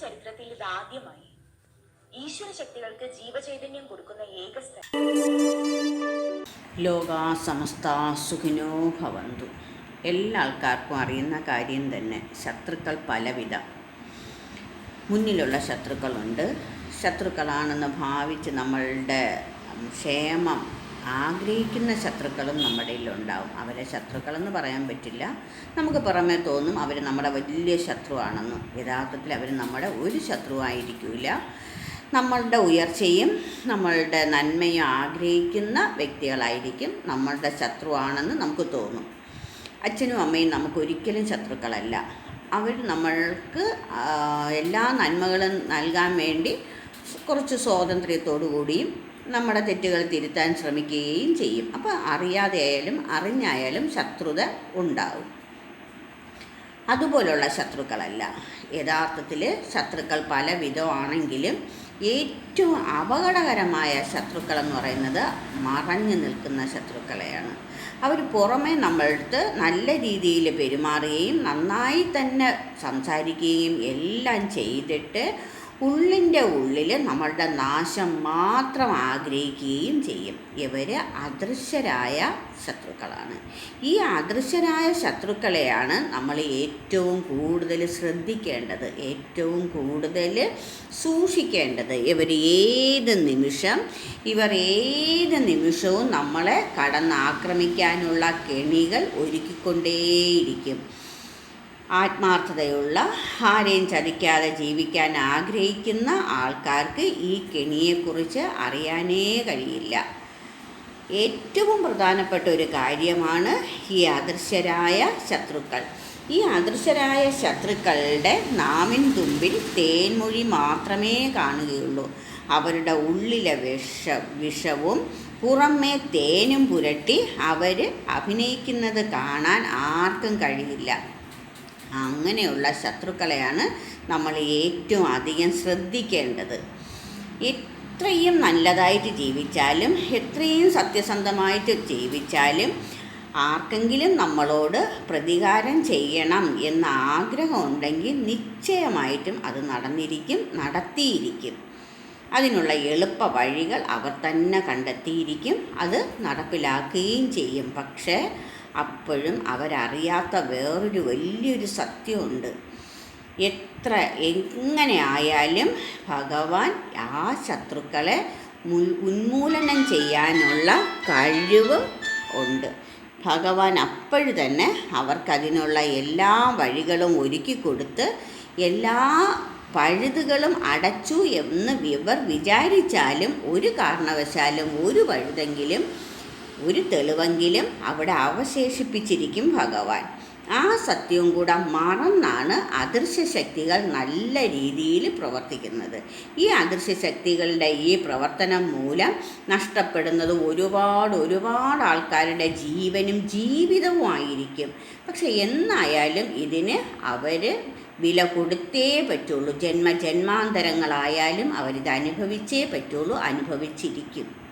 ചരിത്രത്തിൽ ഇതാദ്യമായി ഈശ്വര ശക്തികൾക്ക് ജീവചൈതന്യം കൊടുക്കുന്ന ഏക ലോകാ സമസ്ത സുഖിനോ ഭവന്തു. എല്ലാ ആൾക്കാർക്കും അറിയുന്ന കാര്യം തന്നെ ശത്രുക്കൾ പലവിധ. മുന്നിലുള്ള ശത്രുക്കളുണ്ട്. ശത്രുക്കളാണെന്ന് ഭാവിച്ച് നമ്മളുടെ ക്ഷേമം ആഗ്രഹിക്കുന്ന ശത്രുക്കളും നമ്മുടെ ഉണ്ടാവും അവരെ ശത്രുക്കളെന്ന് പറയാൻ പറ്റില്ല. നമുക്ക് പുറമേ തോന്നും അവർ നമ്മുടെ വലിയ ശത്രുവാണെന്നും. യഥാർത്ഥത്തിൽ അവർ നമ്മുടെ ഒരു ശത്രുവായിരിക്കില്ല നമ്മളുടെ ഉയർച്ചയും നമ്മളുടെ നന്മയും ആഗ്രഹിക്കുന്ന വ്യക്തികളായിരിക്കും നമ്മളുടെ ശത്രുവാണെന്ന് നമുക്ക് തോന്നും. അച്ഛനും അമ്മയും നമുക്കൊരിക്കലും ശത്രുക്കളല്ല. അവർ നമ്മൾക്ക് എല്ലാ നന്മകളും നൽകാൻ വേണ്ടി കുറച്ച് സ്വാതന്ത്ര്യത്തോടു കൂടിയും നമ്മുടെ തെറ്റുകൾ തിരുത്താൻ ശ്രമിക്കുകയും ചെയ്യും. അപ്പോൾ അറിയാതെയായാലും അറിഞ്ഞായാലും ശത്രുത ഉണ്ടാവും. അതുപോലുള്ള ശത്രുക്കളല്ല. യഥാർത്ഥത്തിൽ ശത്രുക്കൾ പല വിധമാണെങ്കിലും ഏറ്റവും അപകടകരമായ ശത്രുക്കൾ എന്ന് പറയുന്നത് മറഞ്ഞു നിൽക്കുന്ന ശത്രുക്കളെയാണ്. അവർ പുറമെ നമ്മളടുത്ത് നല്ല രീതിയിൽ പെരുമാറുകയും നന്നായി തന്നെ സംസാരിക്കുകയും എല്ലാം ചെയ്തിട്ട് ഉള്ളിന്റെ ഉള്ളിൽ നമ്മളുടെ നാശം മാത്രം ആഗ്രഹിക്കുകയും ചെയ്യും. ഇവർ അദൃശ്യരായ ശത്രുക്കളാണ്. ഈ അദൃശ്യരായ ശത്രുക്കളെയാണ് നമ്മൾ ഏറ്റവും കൂടുതൽ ശ്രദ്ധിക്കേണ്ടത് ഏറ്റവും കൂടുതൽ സൂക്ഷിക്കേണ്ടത്. ഇവർ ഏത് നിമിഷം ഇവർ ഏത് നിമിഷവും നമ്മളെ കടന്നാക്രമിക്കാനുള്ള കെണികൾ ഒരുക്കിക്കൊണ്ടേയിരിക്കും. ആത്മാർത്ഥതയുള്ള ആരെയും ചതിക്കാതെ ജീവിക്കാൻ ആഗ്രഹിക്കുന്ന ആൾക്കാർക്ക് ഈ കെണിയെക്കുറിച്ച് അറിയാനേ കഴിയില്ല. ഏറ്റവും പ്രധാനപ്പെട്ട ഒരു കാര്യമാണ് ഈ അദൃശ്യരായ ശത്രുക്കൾ. ഈ അദൃശ്യരായ ശത്രുക്കളുടെ നാമിൻ തുമ്പിൽ തേൻമൊഴി മാത്രമേ കാണുകയുള്ളൂ. അവരുടെ ഉള്ളിലെ വിഷ വിഷവും പുറമേ തേനും പുരട്ടി അവർ അഭിനയിക്കുന്നത് കാണാൻ ആർക്കും കഴിയില്ല. അങ്ങനെയുള്ള ശത്രുക്കളെയാണ് നമ്മൾ ഏറ്റവും അധികം ശ്രദ്ധിക്കേണ്ടത്. എത്രയും നല്ലതായിട്ട് ജീവിച്ചാലും എത്രയും സത്യസന്ധമായിട്ട് ജീവിച്ചാലും ആർക്കെങ്കിലും നമ്മളോട് പ്രതികാരം ചെയ്യണം എന്ന ആഗ്രഹം ഉണ്ടെങ്കിൽ നിശ്ചയമായിട്ടും അത് നടന്നിരിക്കും നടത്തിയിരിക്കും. അതിനുള്ള എളുപ്പ വഴികൾ അവർ തന്നെ കണ്ടെത്തിയിരിക്കും. അത് നടപ്പിലാക്കുകയും ചെയ്യും. പക്ഷേ അപ്പോഴും അവരറിയാത്ത വേറൊരു വലിയൊരു സത്യമുണ്ട്. എത്ര എങ്ങനെ ആയാലും ഭഗവാൻ ആ ശത്രുക്കളെ ഉന്മൂലനം ചെയ്യാനുള്ള കഴിവ് ഉണ്ട്. ഭഗവാൻ അപ്പോഴ് തന്നെ അവർക്കതിനുള്ള എല്ലാ വഴികളും ഒരുക്കി കൊടുത്ത് എല്ലാ പഴുതുകളും അടച്ചു എന്ന് ഇവർ വിചാരിച്ചാലും ഒരു കാരണവശാലും ഒരു വഴുതെങ്കിലും ഒരു തെളിവെങ്കിലും അവിടെ അവശേഷിപ്പിച്ചിരിക്കും ഭഗവാൻ. ആ സത്യവും കൂടെ മറന്നാണ് അദൃശ്യ ശക്തികൾ നല്ല രീതിയിൽ പ്രവർത്തിക്കുന്നത്. ഈ അദൃശ്യ ശക്തികളുടെ ഈ പ്രവർത്തനം മൂലം നഷ്ടപ്പെടുന്നത് ഒരുപാട് ഒരുപാട് ആൾക്കാരുടെ ജീവനും ജീവിതവും ആയിരിക്കും പക്ഷെ എന്നായാലും ഇതിന് അവർ വില കൊടുത്തേ പറ്റുള്ളൂ. ജന്മ ജന്മാന്തരങ്ങളായാലും അവരിത് അനുഭവിച്ചേ പറ്റുള്ളൂ അനുഭവിച്ചിരിക്കും.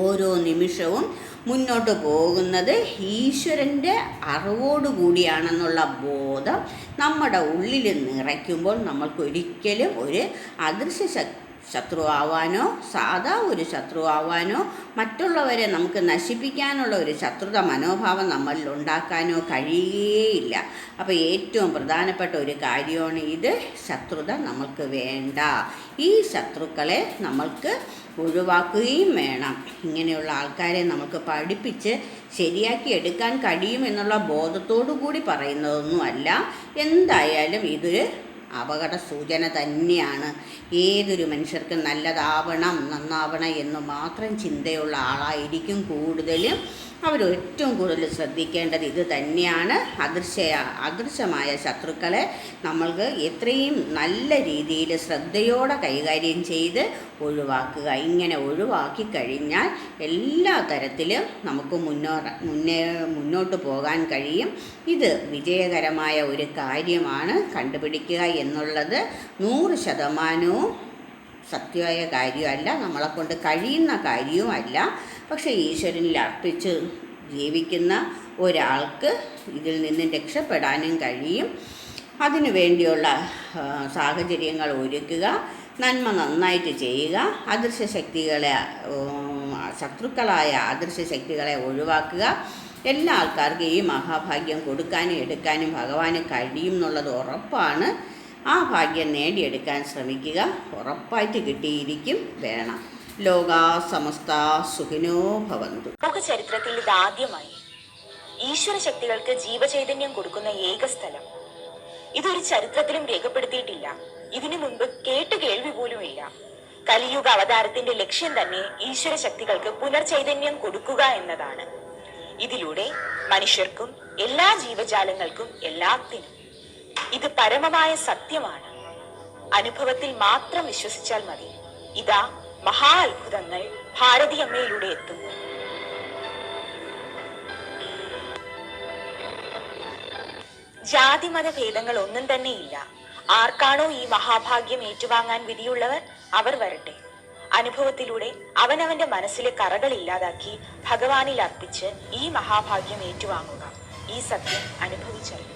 ഓരോ നിമിഷവും മുന്നോട്ട് പോകുന്നത് ഈശ്വരന്റെ അറിവോടുകൂടിയാണെന്നുള്ള ബോധം നമ്മുടെ ഉള്ളിൽ നിറയ്ക്കുമ്പോൾ നമ്മൾക്കൊരിക്കലും ഒരു അദൃശ്യ ശക്തി ശത്രുവാവാനോ സാധാ ഒരു ശത്രു ആവാനോ മറ്റുള്ളവരെ നമുക്ക് നശിപ്പിക്കാനുള്ള ഒരു ശത്രുത മനോഭാവം നമ്മളിൽ ഉണ്ടാക്കാനോ കഴിയുകയില്ല. അപ്പോൾ ഏറ്റവും പ്രധാനപ്പെട്ട ഒരു കാര്യമാണ് ഇത് ശത്രുത നമ്മൾക്ക് വേണ്ട. ഈ ശത്രുക്കളെ നമ്മൾക്ക് ഒഴിവാക്കുകയും വേണം. ഇങ്ങനെയുള്ള ആൾക്കാരെ നമുക്ക് പഠിപ്പിച്ച് ശരിയാക്കി എടുക്കാൻ കഴിയുമെന്നുള്ള ബോധത്തോടു കൂടി പറയുന്നതൊന്നുമല്ല. എന്തായാലും ഇതൊരു അപകട സൂചന തന്നെയാണ്. ഏതൊരു മനുഷ്യർക്കും നല്ലതാവണം നന്നാവണം എന്ന് മാത്രം ചിന്തയുള്ള ആളായിരിക്കും കൂടുതലും. അവർ ഏറ്റവും കൂടുതൽ ശ്രദ്ധിക്കേണ്ടത് ഇത് തന്നെയാണ്. അദൃശ്യ അദൃശ്യമായ ശത്രുക്കളെ നമ്മൾക്ക് എത്രയും നല്ല രീതിയിൽ ശ്രദ്ധയോടെ കൈകാര്യം ചെയ്ത് ഒഴിവാക്കുക. ഇങ്ങനെ ഒഴിവാക്കി കഴിഞ്ഞാൽ എല്ലാ തരത്തിലും നമുക്ക് മുന്നോ മുന്നേ മുന്നോട്ട് പോകാൻ കഴിയും. ഇത് വിജയകരമായ ഒരു കാര്യമാണ്. കണ്ടുപിടിക്കുക എന്നുള്ളത് നൂറ് ശതമാനവും സത്യമായ കാര്യമല്ല നമ്മളെക്കൊണ്ട് കഴിയുന്ന കാര്യവുമല്ല. പക്ഷേ ഈശ്വരനിൽ അർപ്പിച്ച് ജീവിക്കുന്ന ഒരാൾക്ക് ഇതിൽ നിന്ന് രക്ഷപ്പെടാനും കഴിയും. അതിനു വേണ്ടിയുള്ള സാഹചര്യങ്ങൾ ഒരുക്കുക നന്മ നന്നായിട്ട് ചെയ്യുക അദൃശ്യ ശക്തികളെ ശത്രുക്കളായ അദൃശ്യ ശക്തികളെ ഒഴിവാക്കുക. എല്ലാ ആൾക്കാർക്കും ഈ മഹാഭാഗ്യം കൊടുക്കാനും എടുക്കാനും ഭഗവാന് കഴിയും എന്നുള്ളത് ഉറപ്പാണ്. ആ ഭാഗ്യം നേടിയെടുക്കാൻ ശ്രമിക്കുക. ഉറപ്പായിട്ട് കിട്ടിയിരിക്കും. വേണം. ലോക സമസ്ത സുഖിനോ ഭവന്തു. ലോക ചരിത്രത്തിൽ ഇതാദ്യമായി ഈശ്വര ശക്തികൾക്ക് ജീവചൈതന്യം കൊടുക്കുന്ന ഏക സ്ഥലം. ഇതൊരു ചരിത്രത്തിലും രേഖപ്പെടുത്തിയിട്ടില്ല. ഇതിനു മുൻപ് കേട്ട് കേൾവി പോലും ഇല്ല. കലിയുഗ അവതാരത്തിന്റെ ലക്ഷ്യം തന്നെ ഈശ്വര ശക്തികൾക്ക് പുനർചൈതന്യം കൊടുക്കുക എന്നതാണ്. ഇതിലൂടെ മനുഷ്യർക്കും എല്ലാ ജീവജാലങ്ങൾക്കും എല്ലാത്തിനും ഇത് പരമമായ സത്യമാണ്. അനുഭവത്തിൽ മാത്രം വിശ്വസിച്ചാൽ മതി. ഇതാ മഹാ അത്ഭുതങ്ങൾ ഭാരതീയമ്മയിലൂടെ എത്തുന്നു. ജാതിമത ഭേദങ്ങൾ ഒന്നും തന്നെ ഇല്ല. ആർക്കാണോ ഈ മഹാഭാഗ്യം ഏറ്റുവാങ്ങാൻ വിധിയുള്ളവർ അവർ വരട്ടെ. അനുഭവത്തിലൂടെ അവനവന്റെ മനസ്സിലെ കറകൾ ഇല്ലാതാക്കി ഭഗവാനിൽ അർപ്പിച്ച് ഈ മഹാഭാഗ്യം ഏറ്റുവാങ്ങുക. ഈ സത്യം അനുഭവിച്ചറിയുക